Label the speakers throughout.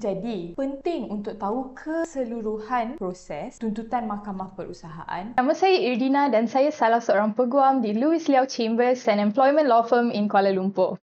Speaker 1: Jadi, penting untuk tahu keseluruhan proses tuntutan mahkamah perusahaan.
Speaker 2: Nama saya Irdina dan saya salah seorang peguam di Louis Liao Chambers and Employment Law Firm in Kuala Lumpur.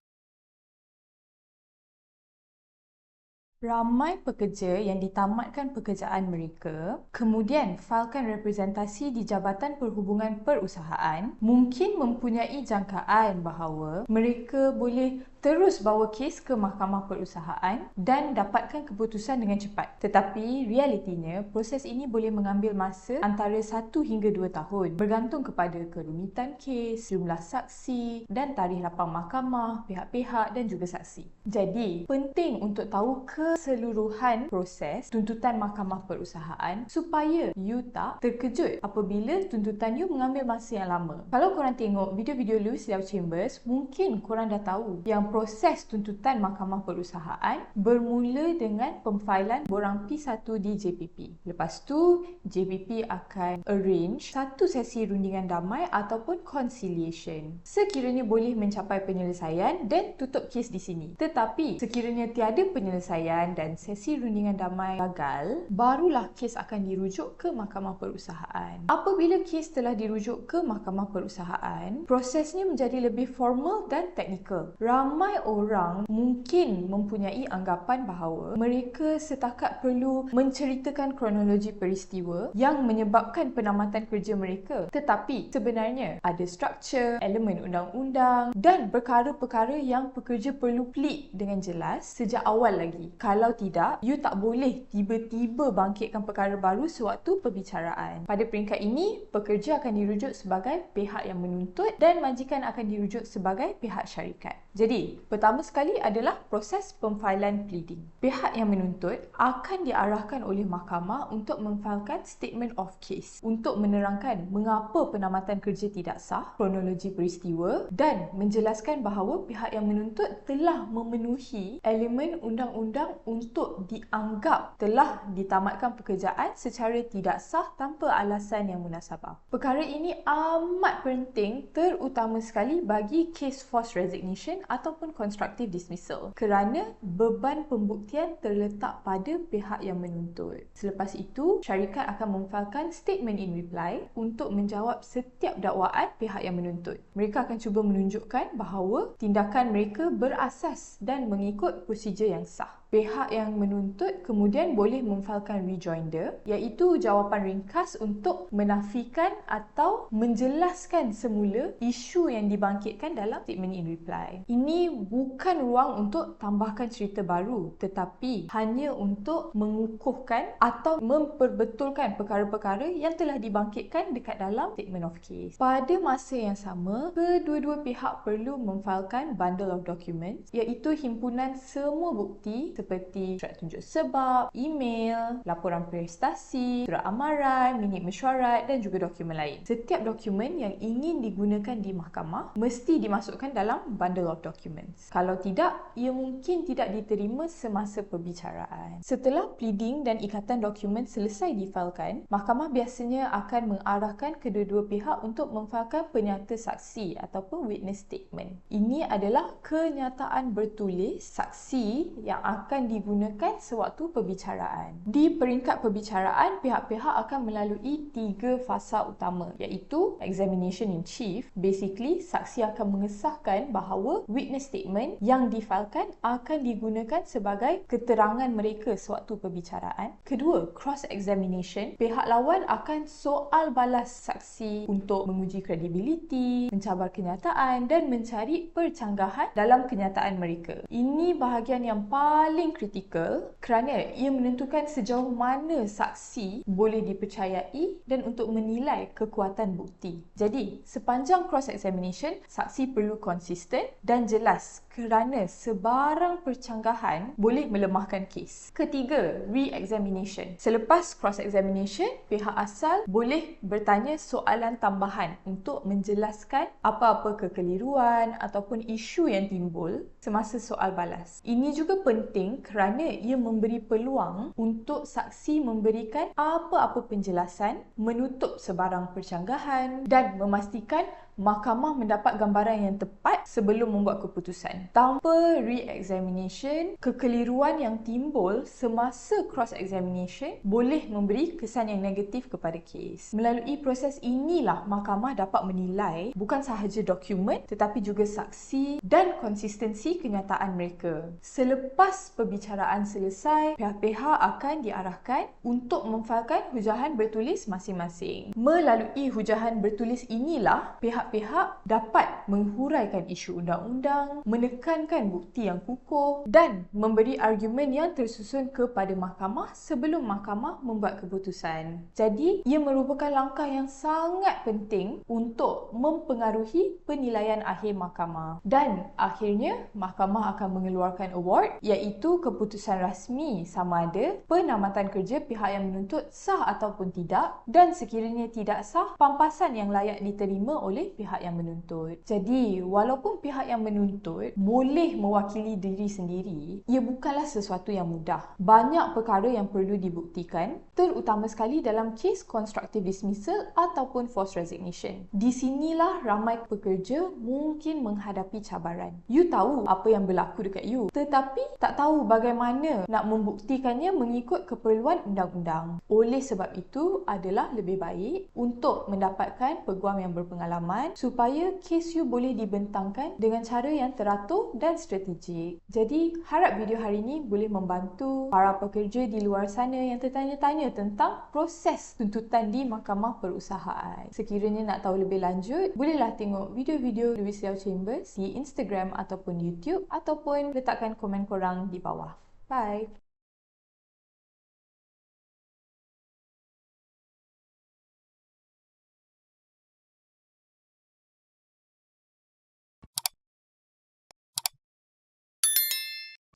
Speaker 1: Ramai pekerja yang ditamatkan pekerjaan mereka, kemudian failkan representasi di Jabatan Perhubungan Perusahaan, mungkin mempunyai jangkaan bahawa mereka boleh terus bawa kes ke mahkamah perusahaan dan dapatkan keputusan dengan cepat. Tetapi realitinya, proses ini boleh mengambil masa antara 1 hingga 2 tahun bergantung kepada kerumitan kes, jumlah saksi dan tarikh lapang mahkamah, pihak-pihak dan juga saksi. Jadi, penting untuk tahu keseluruhan proses tuntutan mahkamah perusahaan supaya you tak terkejut apabila tuntutan you mengambil masa yang lama. Kalau korang tengok video-video Louis Liao Chambers, mungkin korang dah tahu yang proses tuntutan mahkamah perusahaan bermula dengan pemfailan borang P1 di JPP. Lepas tu, JPP akan arrange satu sesi rundingan damai ataupun conciliation. Sekiranya boleh mencapai penyelesaian dan tutup kes di sini. Tetapi, sekiranya tiada penyelesaian dan sesi rundingan damai gagal, barulah kes akan dirujuk ke mahkamah perusahaan. Apabila kes telah dirujuk ke mahkamah perusahaan, prosesnya menjadi lebih formal dan teknikal. Ramai orang mungkin mempunyai anggapan bahawa mereka setakat perlu menceritakan kronologi peristiwa yang menyebabkan penamatan kerja mereka. Tetapi sebenarnya ada struktur, elemen undang-undang dan perkara-perkara yang pekerja perlu plead dengan jelas sejak awal lagi. Kalau tidak, you tak boleh tiba-tiba bangkitkan perkara baru sewaktu perbicaraan. Pada peringkat ini, pekerja akan dirujuk sebagai pihak yang menuntut dan majikan akan dirujuk sebagai pihak syarikat. Jadi, pertama sekali adalah proses pemfailan pleading. Pihak yang menuntut akan diarahkan oleh mahkamah untuk memfailkan statement of case untuk menerangkan mengapa penamatan kerja tidak sah, kronologi peristiwa dan menjelaskan bahawa pihak yang menuntut telah memenuhi elemen undang-undang untuk dianggap telah ditamatkan pekerjaan secara tidak sah tanpa alasan yang munasabah. Perkara ini amat penting terutama sekali bagi case forced resignation atau ataupun constructive dismissal kerana beban pembuktian terletak pada pihak yang menuntut. Selepas itu, syarikat akan memfailkan statement in reply untuk menjawab setiap dakwaan pihak yang menuntut. Mereka akan cuba menunjukkan bahawa tindakan mereka berasas dan mengikut prosedur yang sah pihak yang menuntut kemudian boleh memfailkan rejoinder iaitu jawapan ringkas untuk menafikan atau menjelaskan semula isu yang dibangkitkan dalam statement in reply. Ini bukan ruang untuk tambahkan cerita baru tetapi hanya untuk mengukuhkan atau memperbetulkan perkara-perkara yang telah dibangkitkan dekat dalam statement of case. Pada masa yang sama, kedua-dua pihak perlu memfailkan bundle of documents iaitu himpunan semua bukti seperti surat tunjuk sebab, email, laporan prestasi, surat amaran, minit mesyuarat dan juga dokumen lain. Setiap dokumen yang ingin digunakan di mahkamah mesti dimasukkan dalam bundle of documents. Kalau tidak, ia mungkin tidak diterima semasa perbicaraan. Setelah pleading dan ikatan dokumen selesai difailkan, mahkamah biasanya akan mengarahkan kedua-dua pihak untuk memfailkan penyata saksi ataupun witness statement. Ini adalah kenyataan bertulis saksi yang akan akan digunakan sewaktu perbicaraan. Di peringkat perbicaraan, pihak-pihak akan melalui tiga fasa utama iaitu examination in chief. Basically, saksi akan mengesahkan bahawa witness statement yang difailkan akan digunakan sebagai keterangan mereka sewaktu perbicaraan. Kedua, cross examination. Pihak lawan akan soal balas saksi untuk menguji kredibiliti, mencabar kenyataan dan mencari percanggahan dalam kenyataan mereka. Ini bahagian yang paling paling kritikal kerana ia menentukan sejauh mana saksi boleh dipercayai dan untuk menilai kekuatan bukti. Jadi, sepanjang cross examination, saksi perlu konsisten dan jelas kerana sebarang percanggahan boleh melemahkan kes. Ketiga, re-examination. Selepas cross-examination, pihak asal boleh bertanya soalan tambahan untuk menjelaskan apa-apa kekeliruan ataupun isu yang timbul semasa soal balas. Ini juga penting kerana ia memberi peluang untuk saksi memberikan apa-apa penjelasan, menutup sebarang percanggahan dan memastikan mahkamah mendapat gambaran yang tepat sebelum membuat keputusan. Tanpa re-examination, kekeliruan yang timbul semasa cross-examination boleh memberi kesan yang negatif kepada kes. Melalui proses inilah mahkamah dapat menilai bukan sahaja dokumen tetapi juga saksi dan konsistensi kenyataan mereka. Selepas perbicaraan selesai, pihak-pihak akan diarahkan untuk memfailkan hujahan bertulis masing-masing. Melalui hujahan bertulis inilah pihak-pihak dapat menghuraikan isu undang-undang, menekankan bukti yang kukuh dan memberi argumen yang tersusun kepada mahkamah sebelum mahkamah membuat keputusan. Jadi, ia merupakan langkah yang sangat penting untuk mempengaruhi penilaian akhir mahkamah. Dan akhirnya, mahkamah akan mengeluarkan award iaitu keputusan rasmi sama ada penamatan kerja pihak yang menuntut sah ataupun tidak dan sekiranya tidak sah, pampasan yang layak diterima oleh pihak yang menuntut. Jadi, walaupun pihak yang menuntut boleh mewakili diri sendiri, ia bukanlah sesuatu yang mudah. Banyak perkara yang perlu dibuktikan, terutama sekali dalam kes constructive dismissal ataupun forced resignation. Di sinilah ramai pekerja mungkin menghadapi cabaran. You tahu apa yang berlaku dekat you, tetapi tak tahu bagaimana nak membuktikannya mengikut keperluan undang-undang. Oleh sebab itu adalah lebih baik untuk mendapatkan peguam yang berpengalaman supaya kes you boleh dibentangkan dengan cara yang teratur dan strategik. Jadi, harap video hari ini boleh membantu para pekerja di luar sana yang tertanya-tanya tentang proses tuntutan di Mahkamah Perusahaan. Sekiranya nak tahu lebih lanjut, bolehlah tengok video-video Louis Liao Chambers di Instagram ataupun YouTube ataupun letakkan komen korang di bawah. Bye!